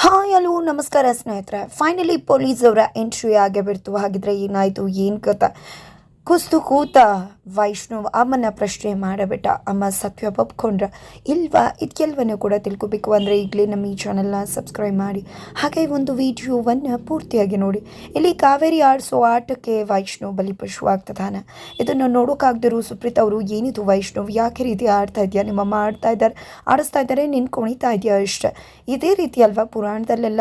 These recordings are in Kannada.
ಹಾಯ್ ಅಲೋ ನಮಸ್ಕಾರ ಸ್ನೇಹಿತರೆ. ಫೈನಲಿ ಪೊಲೀಸ್ ಅವರ ಎಂಟ್ರಿ ಆಗೇ ಬಿಡ್ತು. ಹಾಗಿದ್ರೆ ಏನಾಯಿತು ಏನು ಕಥ? ಕುಸ್ತು ಕೂತ ವೈಷ್ಣವ್ ಅಮ್ಮನ ಪ್ರಶ್ನೆ ಮಾಡಬಿಟ್ಟ ಅಮ್ಮ ಸತ್ಯ ಒಪ್ಕೊಂಡ್ರ ಇಲ್ವಾ? ಇದಕ್ಕೆಲ್ವನ್ನೂ ಕೂಡ ತಿಳ್ಕೊಬೇಕು ಅಂದರೆ ಈಗಲೇ ನಮ್ಮ ಈ ಚಾನಲ್ನ ಸಬ್ಸ್ಕ್ರೈಬ್ ಮಾಡಿ. ಹಾಗೆ ಒಂದು ವಿಡಿಯೋವನ್ನು ಪೂರ್ತಿಯಾಗಿ ನೋಡಿ. ಇಲ್ಲಿ ಕಾವೇರಿ ಆಡಿಸೋ ಆಟಕ್ಕೆ ವೈಷ್ಣವ್ ಬಲಿಪಶು ಆಗ್ತದಾನ ಇದನ್ನು ನೋಡೋಕ್ಕಾಗ್ದಿರೋ ಸುಪ್ರೀತ್ ಅವರು, ಏನಿದು ವೈಷ್ಣವ್? ಯಾಕೆ ರೀತಿ ಆಡ್ತಾ ಇದೆಯಾ? ನಿಮ್ಮಮ್ಮ ಆಡ್ತಾ ಇದ್ದಾರೆ, ಆಡಿಸ್ತಾ ಇದ್ದಾರೆ ನಿನ್ನ ಕುಣಿತಾ ಇದೆಯಾ ಇಷ್ಟ ಇದೇ ರೀತಿ ಅಲ್ವಾ? ಪುರಾಣದಲ್ಲೆಲ್ಲ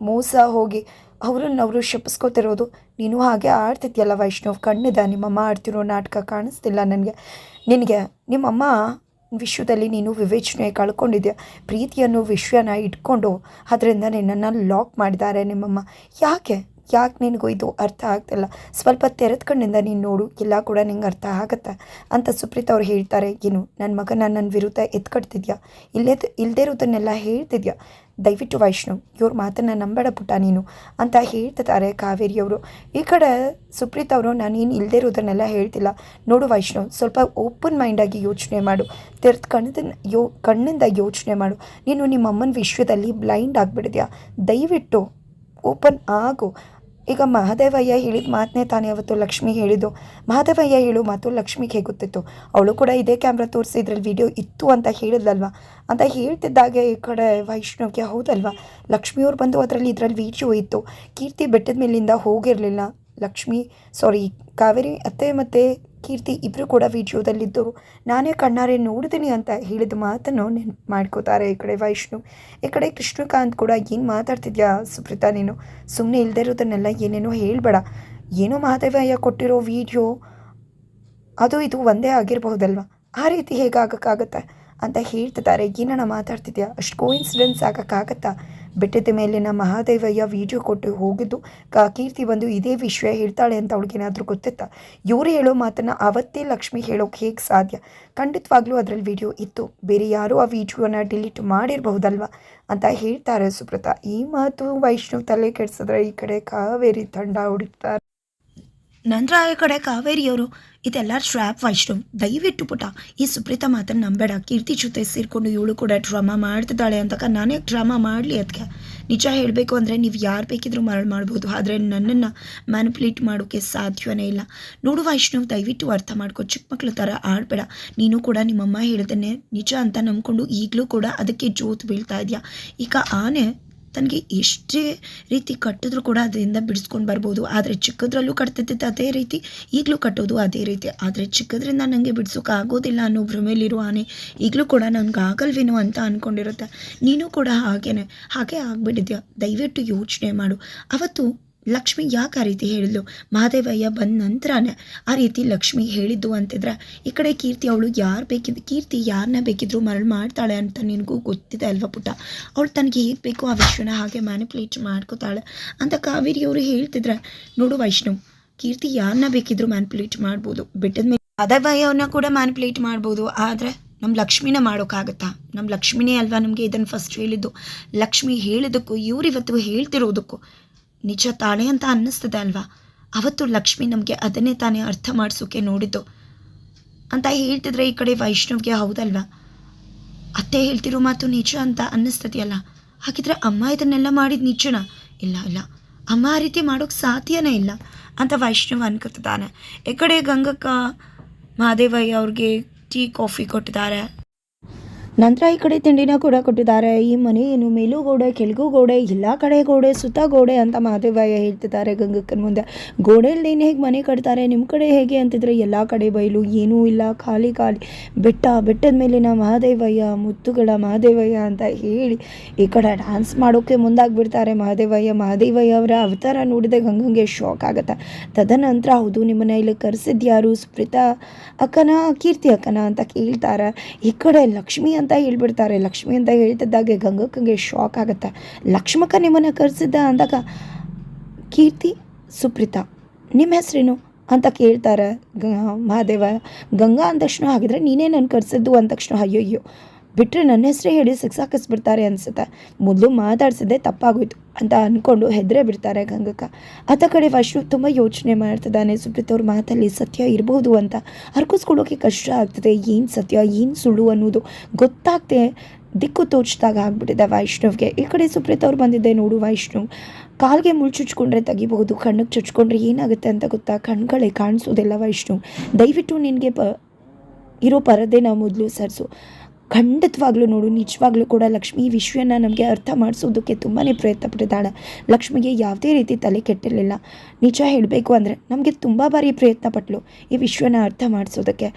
ಮೋಸ ಹೋಗಿ ಅವ್ರನ್ನ ಅವರು ಶಪಿಸ್ಕೋತಿರೋದು. ನೀನು ಹಾಗೆ ಆಡ್ತಿದ್ಯಲ್ಲ ವೈಷ್ಣವ್, ಕಣ್ಣಿದೆ ನಿಮ್ಮಮ್ಮ ಆಡ್ತಿರೋ ನಾಟಕ ಕಾಣಿಸ್ತಿಲ್ಲ ನನಗೆ. ನಿನಗೆ, ನಿಮ್ಮಮ್ಮ ವಿಶ್ವದಲ್ಲಿ ನೀನು ವಿವೇಚನೆ ಕಳ್ಕೊಂಡಿದ್ಯಾ? ಪ್ರೀತಿಯನ್ನು ವಿಶ್ವನ ಇಟ್ಕೊಂಡು ಅದರಿಂದ ನಿನ್ನನ್ನು ಲಾಕ್ ಮಾಡಿದ್ದಾರೆ ನಿಮ್ಮಮ್ಮ. ಯಾಕೆ? ಯಾಕೆ ನಿನಗೂ ಇದು ಅರ್ಥ ಆಗ್ತಿಲ್ಲ? ಸ್ವಲ್ಪ ತೆರೆದ ಕಣ್ಣಿಂದ ನೀನು ನೋಡು ಎಲ್ಲ ಕೂಡ ನಿಂಗೆ ಅರ್ಥ ಆಗತ್ತೆ? ಅಂತ ಸುಪ್ರೀತ್ ಅವ್ರು ಹೇಳ್ತಾರೆ, ಏನು ನನ್ನ ಮಗನ ನನ್ನ ವಿರುದ್ಧ ಎತ್ಕಡ್ತಿದ್ಯಾ? ಇಲ್ಲೇ ಇಲ್ಲದೇ ಇರೋದನ್ನೆಲ್ಲ ಹೇಳ್ತಿದ್ಯಾ? ದಯವಿಟ್ಟು ವೈಷ್ಣು ಇವ್ರ ಮಾತನ್ನು ನಂಬೇಡ ಪುಟ್ಟ ನೀನು, ಅಂತ ಹೇಳ್ತಿದ್ದಾರೆ ಕಾವೇರಿಯವರು ಈ ಕಡೆ ಸುಪ್ರೀತ್ ಅವರು ನಾನೇನು ಇಲ್ಲದೇ ಇರೋದನ್ನೆಲ್ಲ ಹೇಳ್ತಿಲ್ಲ. ನೋಡು ವೈಷ್ಣು ಸ್ವಲ್ಪ ಓಪನ್ ಮೈಂಡಾಗಿ ಯೋಚನೆ ಮಾಡು. ತೆರೆದ ಕಣ್ಣದ ಯೋ, ಕಣ್ಣಿಂದ ಯೋಚನೆ ಮಾಡು. ನೀನು ನಿಮ್ಮ ಅಮ್ಮನ ವಿಶ್ವದಲ್ಲಿ ಬ್ಲೈಂಡ್ ಆಗಿಬಿಡಿದ್ಯಾ ದಯವಿಟ್ಟು, ಓಪನ್ ಆಗು. ಈಗ ಮಹಾದೇವಯ್ಯ ಹೇಳಿದ ಮಾತನ್ನೇ ತಾನೇ ಅವತ್ತು ಲಕ್ಷ್ಮಿ ಹೇಳಿದ್ದು. ಮಹಾದೇವಯ್ಯ ಹೇಳು ಮಾತು ಲಕ್ಷ್ಮಿಗೆ ಹೇಗೆ ಗೊತ್ತಿತ್ತು ಅವಳು ಕೂಡ ಇದೇ ಕ್ಯಾಮ್ರಾ ತೋರಿಸಿ ಇದ್ರಲ್ಲಿ ವಿಡಿಯೋ ಇತ್ತು ಅಂತ ಹೇಳಿದ್ಲಲ್ವ? ಅಂತ ಹೇಳ್ತಿದ್ದಾಗೆ ಈ ಕಡೆ ವೈಷ್ಣವ್ಗೆ ಹೌದಲ್ವಾ? ಲಕ್ಷ್ಮಿಯವ್ರು ಬಂದು ಅದರಲ್ಲಿ ಇದರಲ್ಲಿ ವಿಡಿಯೋ ಇತ್ತು. ಕೀರ್ತಿ ಬೆಟ್ಟದ ಮೇಲಿಂದ ಹೋಗಿರಲಿಲ್ಲ. ಲಕ್ಷ್ಮಿ ಸಾರಿ ಕಾವೇರಿ ಅತ್ತೆ ಮತ್ತು ಕೀರ್ತಿ ಇಬ್ಬರು ಕೂಡ ವಿಡಿಯೋದಲ್ಲಿದ್ದರು ನಾನೇ ಕಣ್ಣಾರೆ ನೋಡಿದ್ದೀನಿ ಅಂತ ಹೇಳಿದ ಮಾತನ್ನು ನೆನ್ಪು ಮಾಡ್ಕೋತಾರೆ ಈ ಕಡೆ ವೈಷ್ಣು. ಈ ಕಡೆ ಕೃಷ್ಣಕಾಂತ್ ಕೂಡ ಏನು ಮಾತಾಡ್ತಿದ್ಯಾ ಸುಪ್ರೀತಾ ನೀನು? ಸುಮ್ಮನೆ ಇಲ್ಲದೆ ಇರೋದನ್ನೆಲ್ಲ ಏನೇನೋ ಹೇಳಬೇಡ. ಏನೋ ಮಹಾದೇವಯ್ಯ ಕೊಟ್ಟಿರೋ ವಿಡಿಯೋ, ಅದು ಇದು ಒಂದೇ ಆಗಿರಬಹುದಲ್ವ? ಆ ರೀತಿ ಹೇಗಾಗಕ್ಕಾಗತ್ತೆ? ಅಂತ ಹೇಳ್ತಿದ್ದಾರೆ. ಏನಣ್ಣ ಮಾತಾಡ್ತಿದ್ಯಾ? ಅಷ್ಟು ಕೋಇನ್ಸಿಡೆನ್ಸ್ ಆಗಕ್ಕಾಗತ್ತಾ? ಬೆಟ್ಟದ ಮೇಲಿನ ಮಹಾದೇವಯ್ಯ ವಿಡಿಯೋ ಕೊಟ್ಟು ಹೋಗಿದ್ದು ಕಾ ಕೀರ್ತಿ ಬಂದು ಇದೇ ವಿಷಯ ಹೇಳ್ತಾಳೆ ಅಂತ ಅವಳಿಗೇನಾದರೂ ಗೊತ್ತಿತ್ತಾ? ಇವರು ಹೇಳೋ ಮಾತನ್ನು ಅವತ್ತೇ ಲಕ್ಷ್ಮಿ ಹೇಳೋಕೆ ಹೇಗೆ ಸಾಧ್ಯ? ಖಂಡಿತವಾಗ್ಲೂ ಅದರಲ್ಲಿ ವಿಡಿಯೋ ಇತ್ತು. ಬೇರೆ ಯಾರೂ ಆ ವಿಡಿಯೋನ ಡಿಲೀಟ್ ಮಾಡಿರಬಹುದಲ್ವ? ಅಂತ ಹೇಳ್ತಾರೆ ಸುಪ್ರತಾ ಈ ಮಾತು ವೈಷ್ಣವ್ ತಲೆ ಕೆಡಿಸಿದ್ರೆ ಈ ಕಡೆ ಕಾವೇರಿ ತಂಡ ಹೊಡಿತಾರೆ. ನಂತರ ಈ ಕಡೆ ಕಾವೇರಿಯವರು ಇದೆಲ್ಲ ಟ್ರ್ಯಾಪ್ ವೈಷ್ಣವ್ ದಯವಿಟ್ಟು ಪುಟ, ಈ ಸುಪ್ರೀತ ಮಾತನ್ನು ನಂಬೇಡ. ಕೀರ್ತಿ ಜೊತೆ ಸೇರಿಕೊಂಡು ಇವಳು ಕೂಡ ಡ್ರಾಮಾ ಮಾಡ್ತಿದ್ದಾಳೆ ಅಂತಕ ನಾನೇ ಡ್ರಾಮಾ ಮಾಡಲಿ ಅದಕ್ಕೆ ನಿಜ ಹೇಳಬೇಕು ಅಂದರೆ ನೀವು ಯಾರು ಬೇಕಿದ್ರೂ ಮರಳು ಮಾಡ್ಬೋದು, ಆದರೆ ನನ್ನನ್ನು ಮ್ಯಾನಿಪುಲೇಟ್ ಮಾಡೋಕ್ಕೆ ಸಾಧ್ಯವೇ ಇಲ್ಲ. ನೋಡು ವೈಷ್ಣವ್, ದಯವಿಟ್ಟು ಅರ್ಥ ಮಾಡ್ಕೊ, ಚಿಕ್ಕ ಮಕ್ಕಳ ಥರ ಆಡಬೇಡ. ನೀನು ಕೂಡ ನಿಮ್ಮಮ್ಮ ಹೇಳಿದನ್ನೇ ನಿಜ ಅಂತ ನಂಬ್ಕೊಂಡು ಈಗಲೂ ಕೂಡ ಅದಕ್ಕೆ ಜೋತು ಬೀಳ್ತಾ ಇದೆಯಾ. ಈಗ ಆನೆ ತನಗೆ ಎಷ್ಟೇ ರೀತಿ ಕಟ್ಟಿದ್ರು ಕೂಡ ಅದರಿಂದ ಬಿಡಿಸ್ಕೊಂಡು ಬರ್ಬೋದು. ಆದರೆ ಚಿಕ್ಕದ್ರಲ್ಲೂ ಕಟ್ತಿದ್ದಿದ್ದು ಅದೇ ರೀತಿ, ಈಗಲೂ ಕಟ್ಟೋದು ಅದೇ ರೀತಿ. ಆದರೆ ಚಿಕ್ಕದ್ರಿಂದ ನನಗೆ ಬಿಡಿಸೋಕೆ ಆಗೋದಿಲ್ಲ ಅನ್ನೋ ಭ್ರಮೆಯಲ್ಲಿರುವ ಆನೆ ಈಗಲೂ ಕೂಡ ನನಗೆ ಆಗಲ್ವೇನೋ ಅಂತ ಅಂದ್ಕೊಂಡಿರುತ್ತೆ ನೀನು ಕೂಡ ಹಾಗೇನೆ. ಹಾಗೆ ಆಗಿಬಿಟ್ಟಿದ್ಯಾ? ದಯವಿಟ್ಟು ಯೋಚನೆ ಮಾಡು. ಅವತ್ತು ಲಕ್ಷ್ಮಿ ಯಾಕೆ ಆ ರೀತಿ ಹೇಳಿದ್ಲು? ಮಹಾದೇವಯ್ಯ ಬಂದ ನಂತರನೇ ಆ ರೀತಿ ಲಕ್ಷ್ಮಿ ಹೇಳಿದ್ದು ಅಂತಿದ್ರೆ, ಈ ಕಡೆ ಕೀರ್ತಿ ಅವಳು ಯಾರು ಬೇಕಿದ್ದು ಕೀರ್ತಿ ಯಾರನ್ನ ಬೇಕಿದ್ರು ಮರಳು ಮಾಡ್ತಾಳೆ ಅಂತ ನಿನಗೂ ಗೊತ್ತಿದೆ ಅಲ್ವಾ ಪುಟ್ಟ? ಅವಳು ತನಗೆ ಹೇಗೆ ಬೇಕೋ ಆ ವಿಷಯನ ಹಾಗೆ ಮ್ಯಾನಿಪುಲೇಟ್ ಮಾಡ್ಕೋತಾಳೆ ಅಂತ ಕಾವೇರಿಯವರು ಹೇಳ್ತಿದ್ರೆ. ನೋಡು ವೈಷ್ಣವ್ ಕೀರ್ತಿ ಯಾರನ್ನ ಬೇಕಿದ್ರು ಮ್ಯಾನಿಪುಲೇಟ್ ಮಾಡ್ಬೋದು. ಬೆಟ್ಟದ ಮೇಲೆ ಕೂಡ ಮ್ಯಾನಿಪುಲೇಟ್ ಮಾಡ್ಬೋದು. ಆದರೆ ನಮ್ಮ ಲಕ್ಷ್ಮಿನ ಮಾಡೋಕ್ಕಾಗತ್ತಾ ನಮ್ಮ ಲಕ್ಷ್ಮಿನೇ ಅಲ್ವಾ ನಮಗೆ ಇದನ್ನು ಫಸ್ಟ್ ಹೇಳಿದ್ದು? ಲಕ್ಷ್ಮಿ ಹೇಳಿದ್ದಕ್ಕೂ ಇವರಿವತ್ತು ಹೇಳ್ತಿರೋದಕ್ಕೂ ನಿಜ ತಾಳೆ ಅಂತ ಅನ್ನಿಸ್ತದೆ ಅಲ್ವಾ? ಅವತ್ತು ಲಕ್ಷ್ಮಿ ನಮಗೆ ಅದನ್ನೇ ತಾನೇ ಅರ್ಥ ಮಾಡಿಸೋಕೆ ನೋಡಿದ್ದು. ಅಂತ ಹೇಳ್ತಿದ್ರೆ ಈ ಕಡೆ ವೈಷ್ಣವ್ಗೆ ಹೌದಲ್ವಾ? ಅತ್ತೆ ಹೇಳ್ತಿರೋ ಮಾತು ನಿಜ ಅಂತ ಅನ್ನಿಸ್ತದೆಯಲ್ಲ? ಹಾಗಿದ್ರೆ ಅಮ್ಮ ಇದನ್ನೆಲ್ಲ ಮಾಡಿದ ನಿಜನಾ? ಇಲ್ಲ ಇಲ್ಲ. ಅಮ್ಮ ಆ ರೀತಿ ಮಾಡೋಕ್ಕೆ ಸಾಧ್ಯನೇ ಇಲ್ಲ ಅಂತ ವೈಷ್ಣವ್ ಅನ್ಕೋತಿದ್ದಾನೆ ಈ ಕಡೆ ಗಂಗಕ್ಕ ಮಹಾದೇವಯ್ಯ ಅವ್ರಿಗೆ ಟೀ, ಕಾಫಿ ಕೊಟ್ಟಿದ್ದಾರೆ. ನಂತರ ಈ ಕಡೆ ತಿಂಡಿನ ಕೂಡ ಕೊಟ್ಟಿದ್ದಾರೆ. ಈ ಮನೆ ಏನು ಮೇಲೂ ಗೋಡೆ ಕೆಳಗೂ ಗೋಡೆ ಎಲ್ಲ ಕಡೆ ಗೋಡೆ ಸುತ್ತ ಗೋಡೆ ಅಂತ ಮಹಾದೇವಯ್ಯ ಹೇಳ್ತಿದ್ದಾರೆ ಗಂಗಕ್ಕನ ಮುಂದೆ. ಗೋಡೆಯಲ್ಲಿ ಹೇಗೆ ಮನೆ ಕಟ್ತಾರೆ ನಿಮ್ಮ ಕಡೆ ಹೇಗೆ ಅಂತಿದ್ರೆ ಎಲ್ಲ ಕಡೆ ಬಯಲು ಏನೂ ಇಲ್ಲ, ಖಾಲಿ ಖಾಲಿ. ಬೆಟ್ಟ, ಬೆಟ್ಟದ ಮೇಲಿನ ಮಹಾದೇವಯ್ಯ, ಮುತ್ತುಗಳ ಮಹಾದೇವಯ್ಯ ಅಂತ ಹೇಳಿ ಈ ಕಡೆ ಡ್ಯಾನ್ಸ್ ಮಾಡೋಕ್ಕೆ ಮುಂದಾಗ್ಬಿಡ್ತಾರೆ ಮಹಾದೇವಯ್ಯ. ಮಹಾದೇವಯ್ಯ ಅವರ ಅವತಾರ ನೋಡಿದೆ ಗಂಗಂಗೆ ಶಾಕ್ ಆಗುತ್ತೆ. ತದನಂತರ ಹೌದು ನಿಮ್ಮನ್ನ ಇಲ್ಲಿ ಕರೆಸಿದ್ಯಾರು ಸ್ಮೃತ ಅಕ್ಕನ, ಕೀರ್ತಿ ಅಕ್ಕನ ಅಂತ ಕೇಳ್ತಾರೆ. ಈ ಕಡೆ ಲಕ್ಷ್ಮಿ ಹೇಳ್ಬಿಡ್ತಾರೆ. ಲಕ್ಷ್ಮಿ ಅಂತ ಹೇಳ್ತಿದ್ದಾಗೆ ಗಂಗಕ್ಕಂಗೆ ಶಾಕ್ ಆಗುತ್ತೆ. ಲಕ್ಷ್ಮಕ್ಕ ನಿಮ್ಮನ್ನು ಕರೆಸಿದ್ದ ಅಂದಾಗ, ಕೀರ್ತಿ, ಸುಪ್ರೀತಾ, ನಿಮ್ಮ ಹೆಸರೇನು ಅಂತ ಕೇಳ್ತಾರೆ. ಗ, ಮಹಾದೇವ, ಗಂಗಾ ಅಂದ ತಕ್ಷಣ ಹಾಗಿದ್ರೆ ನೀನೇ ನನ್ನ ಕರೆಸಿದ್ದು ಅಂದ ತಕ್ಷಣ, ಅಯ್ಯಯ್ಯೋ. ಬಿಟ್ಟರೆ ನನ್ನ ಹೆಸರೇ ಹೇಳಿ ಸಿಕ್ಸಾಕಿಸ್ಬಿಡ್ತಾರೆ ಅನಿಸುತ್ತೆ. ಮೊದಲು ಮಾತಾಡ್ಸಿದ್ದೆ ತಪ್ಪಾಗೋಯ್ತು ಅಂತ ಅಂದ್ಕೊಂಡು ಹೆದರೇ ಬಿಡ್ತಾರೆ ಗಂಗಕ್ಕ. ಆತ ಕಡೆ ವೈಷ್ಣು ತುಂಬ ಯೋಚನೆ ಮಾಡ್ತಿದ್ದಾನೆ. ಸುಪ್ರೀತ್ ಅವ್ರ ಮಾತಲ್ಲಿ ಸತ್ಯ ಇರ್ಬೋದು ಅಂತ ಹರ್ಕಿಸ್ಕೊಳ್ಳೋಕೆ ಕಷ್ಟ ಆಗ್ತದೆ. ಏನು ಸತ್ಯ, ಏನು ಸುಳ್ಳು ಅನ್ನೋದು ಗೊತ್ತಾಗ್ತೆ ದಿಕ್ಕು ತೋಚ್ದಾಗ ಆಗ್ಬಿಟ್ಟಿದೆ ವೈಷ್ಣವ್ಗೆ. ಈ ಕಡೆ ಸುಪ್ರೀತ್ ಅವ್ರು ಬಂದಿದ್ದೆ ನೋಡು ವೈಷ್ಣವ್. ಕಾಲ್ಗೆ ಮುಳ್ಳು ಚುಚ್ಕೊಂಡ್ರೆ ತೆಗಿಬಹುದು, ಕಣ್ಣಿಗೆ ಚುಚ್ಕೊಂಡ್ರೆ ಏನಾಗುತ್ತೆ ಅಂತ ಗೊತ್ತಾ? ಕಣ್ಗಳೇ ಕಾಣಿಸೋದಿಲ್ಲ ವೈಷ್ಣವ್. ದಯವಿಟ್ಟು ನಿನಗೆ ಪ ಇರೋ ಪರದೆನ ಮೊದಲು ಸರಿಸು. ಖಂಡಿತವಾಗ್ಲೂ ನೋಡು, ನಿಜವಾಗ್ಲೂ ಕೂಡ ಲಕ್ಷ್ಮಿ ಈ ವಿಷಯನ ನಮಗೆ ಅರ್ಥ ಮಾಡಿಸೋದಕ್ಕೆ ತುಂಬಾ ಪ್ರಯತ್ನ ಪಟ್ಟಿದ್ದಾಳೆ. ಲಕ್ಷ್ಮಿಗೆ ಯಾವುದೇ ರೀತಿ ತಲೆ ಕೆಟ್ಟಿರಲಿಲ್ಲ. ನಿಜ ಹೇಳಬೇಕು ಅಂದರೆ ನಮಗೆ ತುಂಬ ಬಾರಿ ಪ್ರಯತ್ನ ಪಟ್ಟಲು ಈ ವಿಷಯನ ಅರ್ಥ ಮಾಡಿಸೋದಕ್ಕೆ.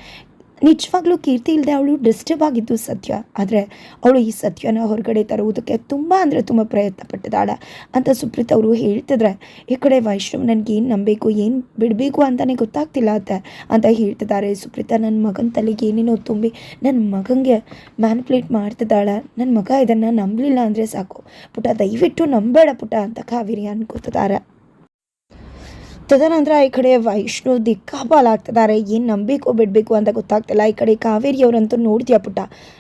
ನಿಜವಾಗ್ಲೂ ಕೀರ್ತಿ ಇಲ್ಲದೆ ಅವಳು ಡಿಸ್ಟರ್ಬ್ ಆಗಿದ್ದು ಸತ್ಯ. ಆದರೆ ಅವಳು ಈ ಸತ್ಯನ ಹೊರಗಡೆ ತರುವುದಕ್ಕೆ ತುಂಬ ಅಂದರೆ ತುಂಬ ಪ್ರಯತ್ನ ಪಟ್ಟಿದ್ದಾಳೆ ಅಂತ ಸುಪ್ರೀತ್ ಅವರು ಹೇಳ್ತಿದ್ರೆ, ಈ ಕಡೆ ವೈಷ್ಣವ್ ನನಗೆ ಏನು ನಂಬಬೇಕು ಏನು ಬಿಡಬೇಕು ಅಂತಲೇ ಗೊತ್ತಾಗ್ತಿಲ್ಲ ಅಂತ ಅಂತ ಹೇಳ್ತಿದ್ದಾರೆ ಸುಪ್ರೀತ. ನನ್ನ ಮಗನ ತಲೆಗೆ ಏನೇನೋ ತುಂಬಿ ನನ್ನ ಮಗನಿಗೆ ಮ್ಯಾನ್ಪ್ಲೇಟ್ ಮಾಡ್ತಿದ್ದಾಳೆ ನನ್ನ ಮಗ ಇದನ್ನು ನಂಬಲಿಲ್ಲ ಅಂದರೆ ಸಾಕು. ಪುಟ, ದಯವಿಟ್ಟು ನಂಬೇಡ ಪುಟ ಅಂತ ಕಾವೇರಿ ಅನ್ಕೋತಿದ್ದಾರೆ. ತದನಂತರ ಈ ಕಡೆ ವೈಷ್ಣು ದಿಕ್ಕಾಪಾಲಾಗ್ತಿದ್ದಾರೆ. ಏನು ನಂಬಿಕೋ ಬಿಡಬೇಕು ಅಂತ ಗೊತ್ತಾಗ್ತಿಲ್ಲ. ಈ ಕಡೆ ಕಾವೇರಿಯವರಂತೂ ನೋಡ್ತೀಯ ಪುಟ್ಟ.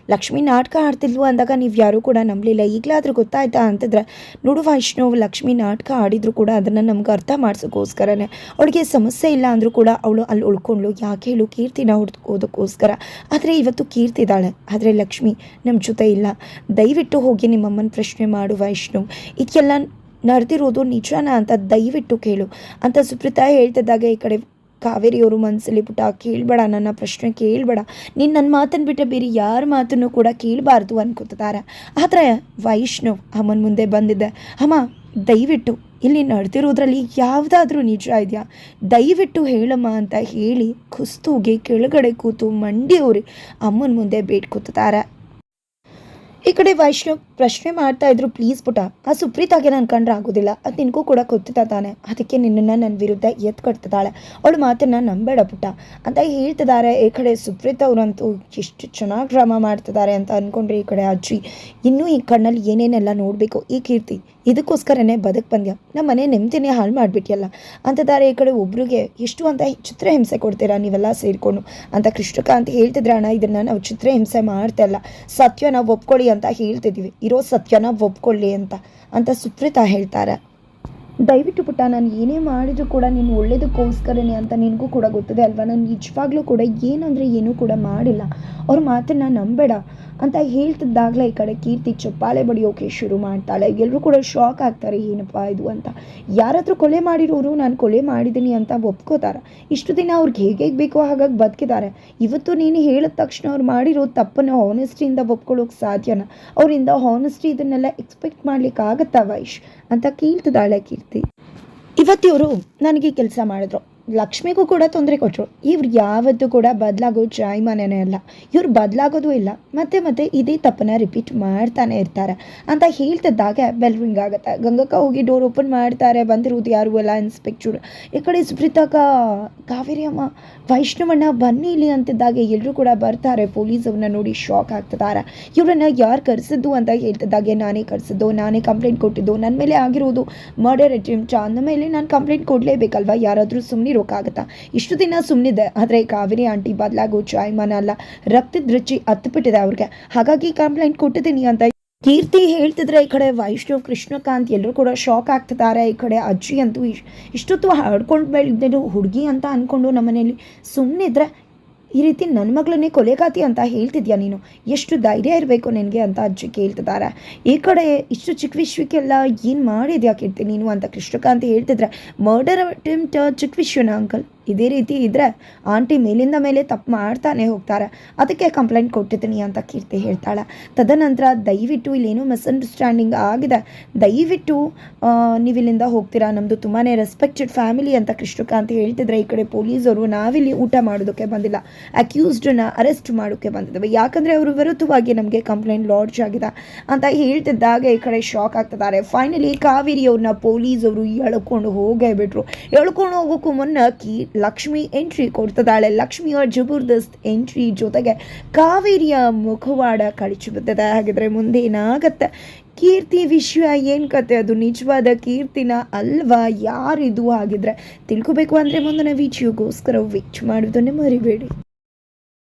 ಲಕ್ಷ್ಮಿ ನಾಟಕ ಆಡ್ತಿದ್ವು ಅಂದಾಗ ನೀವು ಯಾರೂ ಕೂಡ ನಂಬಲಿಲ್ಲ. ಈಗಲಾದರೂ ಗೊತ್ತಾಯ್ತಾ ಅಂತಂದ್ರೆ, ನೋಡು ವೈಷ್ಣು, ಲಕ್ಷ್ಮಿ ನಾಟಕ ಆಡಿದ್ರು ಕೂಡ ಅದನ್ನು ನಮ್ಗೆ ಅರ್ಥ ಮಾಡ್ಸೋಕ್ಕೋಸ್ಕರನೇ ಅವಳಿಗೆ ಸಮಸ್ಯೆ ಇಲ್ಲ ಅಂದರೂ ಕೂಡ ಅವಳು ಅಲ್ಲಿ ಉಳ್ಕೊಂಡ್ಳು. ಯಾಕೆ ಹೇಳು, ಕೀರ್ತಿನ ಹುಡ್ಕೋದಕ್ಕೋಸ್ಕರ. ಆದರೆ ಇವತ್ತು ಕೀರ್ತಿ ಇದ್ದಾಳೆ. ಆದರೆ ಲಕ್ಷ್ಮಿ ನಮ್ಮ ಜೊತೆ ಇಲ್ಲ. ದಯವಿಟ್ಟು ಹೋಗಿ ನಿಮ್ಮಮ್ಮನ ಪ್ರಶ್ನೆ ಮಾಡು ವೈಷ್ಣು. ಇದಕ್ಕೆಲ್ಲ ನಡೆದಿರೋದು ನಿಜನಾ ಅಂತ ದಯವಿಟ್ಟು ಕೇಳು. ಅಂತ ಸುಪ್ರೀತಾ ಹೇಳ್ತಿದ್ದಾಗ ಈ ಕಡೆ ಕಾವೇರಿಯವರು ಮನಸ್ಸಲ್ಲಿ ಪುಟ, ಕೇಳಬೇಡ, ನನ್ನ ಪ್ರಶ್ನೆ ಕೇಳಬೇಡ. ನೀನು ನನ್ನ ಮಾತನ್ನು ಬಿಟ್ಟರೆ ಬೇರೆ ಯಾರ ಮಾತನ್ನು ಕೂಡ ಕೇಳಬಾರ್ದು ಅನ್ಕೋತಿದ್ದಾರೆ. ಆದರೆ ವೈಷ್ಣವ್ ಅಮ್ಮನ ಮುಂದೆ ಬಂದಿದ್ದೆ ಅಮ್ಮ, ದಯವಿಟ್ಟು, ಇಲ್ಲಿ ನಡೆದಿರೋದ್ರಲ್ಲಿ ಯಾವುದಾದ್ರೂ ನಿಜ ಇದೆಯಾ? ದಯವಿಟ್ಟು ಹೇಳಮ್ಮ ಅಂತ ಹೇಳಿ, ಕುಸ್ತೂಗಿ ಕೆಳಗಡೆ ಕೂತು ಮಂಡಿಯವ್ರಿ ಅಮ್ಮನ ಮುಂದೆ ಬೇಡ್ಕೊತಿದ್ದಾರೆ. ಈ ಕಡೆ ವೈಷ್ಣವ್ ಪ್ರಶ್ನೆ ಮಾಡ್ತಾ ಇದ್ರು ಪ್ಲೀಸ್ ಪುಟ, ಆ ಸುಪ್ರೀತಾಗೆ ನಾನು ಕಂಡ್ರೆ ಆಗೋದಿಲ್ಲ. ಅದು ನಿನಗೂ ಕೂಡ ಗೊತ್ತಿದ್ದ ತಾನೆ. ಅದಕ್ಕೆ ನಿನ್ನನ್ನು ನನ್ನ ವಿರುದ್ಧ ಎತ್ತು ಕಟ್ತಿದ್ದಾಳೆ. ಅವಳು ಮಾತನ್ನ ನಂಬೇಡ ಪುಟ. ಅಂತ ಹೇಳ್ತಿದ್ದಾರೆ. ಈ ಕಡೆ ಸುಪ್ರೀತ್ ಅವರಂತೂ ಎಷ್ಟು ಚೆನ್ನಾಗಿ ಡ್ರಾಮಾ ಮಾಡ್ತಿದ್ದಾರೆ ಅಂತ ಅಂದ್ಕೊಂಡ್ರೆ ಈ ಕಡೆ ಅಜ್ಜಿ. ಇನ್ನೂ ಈ ಕಣ್ಣಲ್ಲಿ ಏನೇನೆಲ್ಲ ನೋಡಬೇಕು? ಈ ಕೀರ್ತಿ ಇದಕ್ಕೋಸ್ಕರನೇ ಬದುಕು ಬಂದ್ಯ ನಮ್ಮ ಮನೆ ನೆಮ್ಮದಿನೇ ಹಾಳು ಮಾಡಿಬಿಟ್ಟಿಯಲ್ಲ ಅಂತದಾರೆ ಈ ಕಡೆ ಒಬ್ರಿಗೆ ಎಷ್ಟು ಅಂತ ಚಿತ್ರಹಿಂಸೆ ಕೊಡ್ತೀರಾ ನೀವೆಲ್ಲ ಸೇರಿಕೊಂಡು? ಅಂತ ಕೃಷ್ಣಕಾಂತ್ ಹೇಳ್ತಿದ್ರೆ, ಅಣ್ಣ, ಇದನ್ನು ನಾವು ಚಿತ್ರಹಿಂಸೆ ಮಾಡ್ತಾ ಇಲ್ಲ. ಸತ್ಯನ ಒಪ್ಕೊಳ್ಳಿ ಅಂತ ಹೇಳ್ತಿದ್ದೀವಿ ಇರೋ ಸತ್ಯನ ಒಪ್ಕೊಳ್ಳಿ ಅಂತ. ಅಂತ ಸುಪ್ರೀತಾ ಹೇಳ್ತಾರೆ. ದಯವಿಟ್ಟು ಪುಟ್ಟ, ನಾನು ಏನೇ ಮಾಡಿದರೂ ಕೂಡ ನೀನು ಒಳ್ಳೇದಕ್ಕೋಸ್ಕರನೇ ಅಂತ ನಿನಗೂ ಕೂಡ ಗೊತ್ತಿದೆ ಅಲ್ವಾ? ನಾನು ನಿಜವಾಗ್ಲೂ ಕೂಡ ಏನಂದರೆ ಏನೂ ಕೂಡ ಮಾಡಿಲ್ಲ. ಅವ್ರ ಮಾತನ್ನ ನಂಬೇಡ. ಅಂತ ಹೇಳ್ತಿದ್ದಾಗಲೇ ಈ ಕಡೆ ಕೀರ್ತಿ ಚಪ್ಪಾಳೆ ಬಡಿಯೋಕೆ ಶುರು ಮಾಡ್ತಾಳೆ. ಎಲ್ಲರೂ ಕೂಡ ಶಾಕ್ ಆಗ್ತಾರೆ, ಏನಪ್ಪ ಇದು ಅಂತ. ಯಾರಾದರೂ ಕೊಲೆ ಮಾಡಿರೋರು ನಾನು ಕೊಲೆ ಮಾಡಿದ್ದೀನಿ ಅಂತ ಒಪ್ಕೋತಾರೆ. ಇಷ್ಟು ದಿನ ಅವ್ರಿಗೆ ಹೇಗೆ ಬೇಕೋ ಹಾಗಾಗಿ ಬದುಕಿದ್ದಾರೆ ಇವತ್ತು ನೀನು ಹೇಳಿದ ತಕ್ಷಣ ಅವ್ರು ಮಾಡಿರೋ ತಪ್ಪನ್ನು ಹಾನೆಸ್ಟಿಯಿಂದ ಒಪ್ಕೊಳ್ಳೋಕೆ ಸಾಧ್ಯನ? ಅವರಿಂದ ಹಾನೆಸ್ಟಿ ಇದನ್ನೆಲ್ಲ ಎಕ್ಸ್ಪೆಕ್ಟ್ ಮಾಡ್ಲಿಕ್ಕೆ ಆಗತ್ತಾ ವೈಶ್? ಅಂತ ಕೇಳ್ತಿದ್ದಾಳೆ ಕೀರ್ತಿ. ಇವತ್ತಿವರು ನನಗೆ ಕೆಲಸ ಮಾಡಿದ್ರು. ಲಕ್ಷ್ಮಿಗೂ ಕೂಡ ತೊಂದರೆ ಕೊಟ್ಟರು ಇವ್ರು ಯಾವತ್ತೂ ಕೂಡ ಬದಲಾಗೋ ಜಾಯಮಾನೇ ಅಲ್ಲ. ಇವ್ರು ಬದಲಾಗೋದು ಇಲ್ಲ. ಮತ್ತೆ ಮತ್ತೆ ಇದೇ ತಪ್ಪನ್ನ ರಿಪೀಟ್ ಮಾಡ್ತಾನೆ ಇರ್ತಾರೆ. ಅಂತ ಹೇಳ್ತಿದ್ದಾಗ ಬೆಲ್ ರಿಂಗ್ ಆಗುತ್ತೆ. ಗಂಗಕ್ಕ ಹೋಗಿ ಡೋರ್ ಓಪನ್ ಮಾಡ್ತಾರೆ. ಬಂದಿರುವುದು ಯಾರು ಎಲ್ಲ ಇನ್ಸ್ಪೆಕ್ಟರ್ ಈ ಕಡೆ ಸುಪ್ರೀತಾಕ ಕಾವೇರಿ ಅಮ್ಮ, ವೈಷ್ಣವಣ್ಣ ಬನ್ನಿ ಇಲ್ಲಿ ಅಂತಿದ್ದಾಗ ಎಲ್ಲರೂ ಕೂಡ ಬರ್ತಾರೆ. ಪೊಲೀಸ್ ಅವ್ರನ್ನ ನೋಡಿ ಶಾಕ್ ಆಗ್ತಿದ್ದಾರೆ. ಇವ್ರನ್ನ ಯಾರು ಕರೆಸಿದ್ದು ಅಂತ ಹೇಳ್ತಿದ್ದಾಗೆ, ನಾನೇ ಕರೆಸಿದ್ದು, ನಾನೇ ಕಂಪ್ಲೇಂಟ್ ಕೊಟ್ಟಿದ್ದು ನನ್ನ ಮೇಲೆ ಆಗಿರೋದು ಮರ್ಡರ್ ಅಟೆಂಪ್ಟ್ ಅಂದ ಮೇಲೆ ನಾನು ಕಂಪ್ಲೇಂಟ್ ಕೊಡಲೇಬೇಕಲ್ವಾ? ಯಾರಾದರೂ ಸುಮ್ಮನಿರೋಕ್ಕಾಗತ್ತಾ ಇಷ್ಟು ದಿನ ಸುಮ್ಮನಿದೆ ಆದರೆ ಕಾವೇರಿ ಆಂಟಿ ಬದಲಾಗೋ ಜಾಯಮಾನ ಅಲ್ಲ. ರಕ್ತದ ರುಚಿ ಹತ್ತುಬಿಟ್ಟಿದೆ ಅವ್ರಿಗೆ. ಹಾಗಾಗಿ ಕಂಪ್ಲೇಂಟ್ ಕೊಟ್ಟಿದ್ದೀನಿ ಅಂತ ಕೀರ್ತಿ ಹೇಳ್ತಿದ್ರೆ ಈ ಕಡೆ ವೈಷ್ಣವ್, ಕೃಷ್ಣಕಾಂತ್ ಎಲ್ಲರೂ ಕೂಡ ಶಾಕ್ ಆಗ್ತಿದ್ದಾರೆ. ಈ ಕಡೆ ಅಜ್ಜಿ ಅಂತೂ ಇಷ್ಟೊತ್ತು ಹಾಡ್ಕೊಂಡು ಬೆಳೆದಿದ್ದು ಹುಡುಗಿ ಅಂತ ಅಂದ್ಕೊಂಡು ನಮ್ಮನೇಲಿ ಸುಮ್ಮನಿದ್ರೆ ಈ ರೀತಿ ನನ್ನ ಮಗಳನ್ನೇ ಕೊಲೆಗಾತಿ ಅಂತ ಹೇಳ್ತಿದ್ಯಾ ನೀನು? ಎಷ್ಟು ಧೈರ್ಯ ಇರಬೇಕು ನಿನಗೆ ಅಂತ ಅಜ್ಜಿ ಕೇಳ್ತಿದ್ದಾರೆ ಈ ಕಡೆ ಇಷ್ಟು ಚಿಕ್ಕ ವಿಶ್ವಕ್ಕೆಲ್ಲ ಏನು ಮಾಡಿದ್ಯಾ ಕೇಳ್ತೀನಿ ನೀನು ಅಂತ ಕೃಷ್ಣಕಾಂತ್ ಹೇಳ್ತಿದ್ರೆ ಮರ್ಡರ್ ಅಟೆಂಪ್ಟ್ ಚಿಕ್ಕ ವಿಶ್ವನ ಅಂಕಲ್ ಇದೇ ರೀತಿ ಇದ್ದರೆ ಆಂಟಿ ಮೇಲಿಂದ ಮೇಲೆ ತಪ್ಪು ಮಾಡ್ತಾನೆ ಹೋಗ್ತಾರೆ. ಅದಕ್ಕೆ ಕಂಪ್ಲೇಂಟ್ ಕೊಟ್ಟಿದ್ದೀನಿ ಅಂತ ಕೀರ್ತಿ ಹೇಳ್ತಾಳೆ. ತದನಂತರ ದಯವಿಟ್ಟು ಇಲ್ಲೇನೋ ಮಿಸ್ಅಂಡರ್ಸ್ಟ್ಯಾಂಡಿಂಗ್ ಆಗಿದೆ. ದಯವಿಟ್ಟು ನೀವಿಲ್ಲಿಂದ ಹೋಗ್ತೀರಾ? ನಮ್ಮದು ತುಂಬಾ ರೆಸ್ಪೆಕ್ಟೆಡ್ ಫ್ಯಾಮಿಲಿ ಅಂತ ಕೃಷ್ಣಕಾಂತ್ ಹೇಳ್ತಿದ್ರೆ ಈ ಕಡೆ ಪೊಲೀಸರು ನಾವಿಲ್ಲಿ ಊಟ ಮಾಡೋದಕ್ಕೆ ಬಂದಿಲ್ಲ. ಅಕ್ಯೂಸ್ಡನ್ನ ಅರೆಸ್ಟ್ ಮಾಡೋಕ್ಕೆ ಬಂದಿದ್ದೇವೆ. ಯಾಕಂದರೆ ಅವರು ವಿರುದ್ಧವಾಗಿ ನಮಗೆ ಕಂಪ್ಲೇಂಟ್ ಲಾಡ್ಜ್ ಆಗಿದೆ ಅಂತ ಹೇಳ್ತಿದ್ದಾಗ ಈ ಕಡೆ ಶಾಕ್ ಆಗ್ತಿದ್ದಾರೆ. ಫೈನಲಿ ಕಾವೇರಿ ಅವ್ರನ್ನ ಪೊಲೀಸವರು ಎಳ್ಕೊಂಡು ಹೋಗೇ ಬಿಟ್ರು. ಎಳ್ಕೊಂಡು ಹೋಗೋಕ್ಕೂ ಮುನ್ನ ಕೀ ಲಕ್ಷ್ಮಿ ಎಂಟ್ರಿ ಕೊಡ್ತದಾಳೆ. ಲಕ್ಷ್ಮಿಯ ಜಬರ್ದಸ್ತ್ ಎಂಟ್ರಿ ಜೊತೆಗೆ ಕಾವೇರಿಯ ಮುಖವಾಡ ಕಳಿಸಿ ಬಿದ್ದಿದೆ. ಹಾಗಿದ್ರೆ ಮುಂದೆ ಏನಾಗತ್ತೆ? ಕೀರ್ತಿ ವಿಷಯ ಏನು ಕತೆ ಅದು? ನಿಜವಾದ ಕೀರ್ತಿನ ಅಲ್ವಾ? ಯಾರಿದು? ಆಗಿದ್ರೆ ತಿಳ್ಕೊಬೇಕು ಅಂದರೆ ಮುಂದಿನ ವೀಚಿಯೋಗೋಸ್ಕರ ವೀಚ್ ಮಾಡೋದನ್ನೇ ಮರಿಬೇಡಿ